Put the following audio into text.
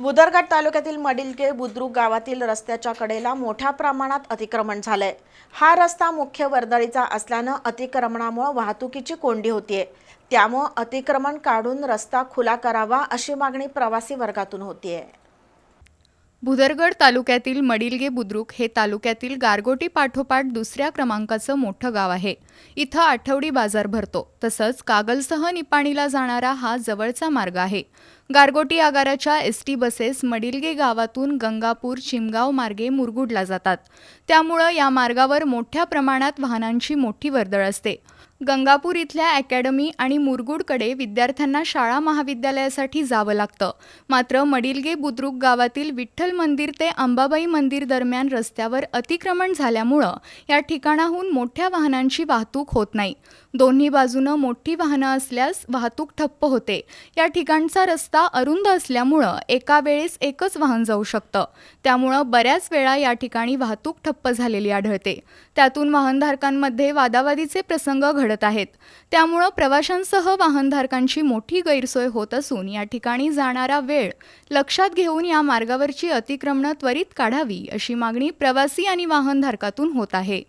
बुदरघाट तालुक्यातील मडिलके बुद्रुक गावातील रस्त्याच्या कडेला मोठ्या प्रमाणात अतिक्रमण झालंय. हा रस्ता मुख्य वर्दळीचा असल्यानं अतिक्रमणामुळे वाहतुकीची कोंडी होतीये. त्यामुळं अतिक्रमण काढून रस्ता खुला करावा अशी मागणी प्रवासी वर्गातून होतीये. भुदरगड तालुक्यातील मडिलगे बुद्रुक हे तालुक्यातील गारगोटी पाठोपाठ दुसऱ्या क्रमांकाचं मोठं गाव आहे. इथं आठवडी बाजार भरतो. तसंच कागलसह निपाणीला जाणारा हा जवळचा मार्ग आहे. गारगोटी आगाराच्या एस टी बसेस मडिलगे गावातून गंगापूर चिमगाव मार्गे मुरगुडला जातात. त्यामुळं या मार्गावर मोठ्या प्रमाणात वाहनांची मोठी वर्दळ असते. गंगापूर इथल्या अकॅडमी आणि मुरगुडकडे विद्यार्थ्यांना शाळा महाविद्यालयासाठी जावं लागतं. मात्र मडिलगे बुद्रुक गावातील विठ्ठल मंदिर ते अंबाबाई मंदिर दरम्यान रस्त्यावर अतिक्रमण झाल्यामुळं या ठिकाणाहून मोठ्या वाहनांची वाहतूक होत नाही. दोन्ही बाजूनं मोठी वाहनं असल्यास वाहतूक ठप्प होते. या ठिकाणचा रस्ता अरुंद असल्यामुळं एका वेळेस एकच वाहन जाऊ शकतं. त्यामुळं बऱ्याच वेळा या ठिकाणी वाहतूक ठप्प झालेली आढळते. त्यातून वाहनधारकांमध्ये वादावादीचे प्रसंग घडत आहेत. त्यामुळं प्रवाशांसह वाहनधारकांची मोठी गैरसोय होत असून या ठिकाणी जाणारा वेळ लक्षात घेऊन या मार्गावरची अतिक्रमणं त्वरित काढावी अशी मागणी प्रवासी आणि वाहनधारकातून होत आहे.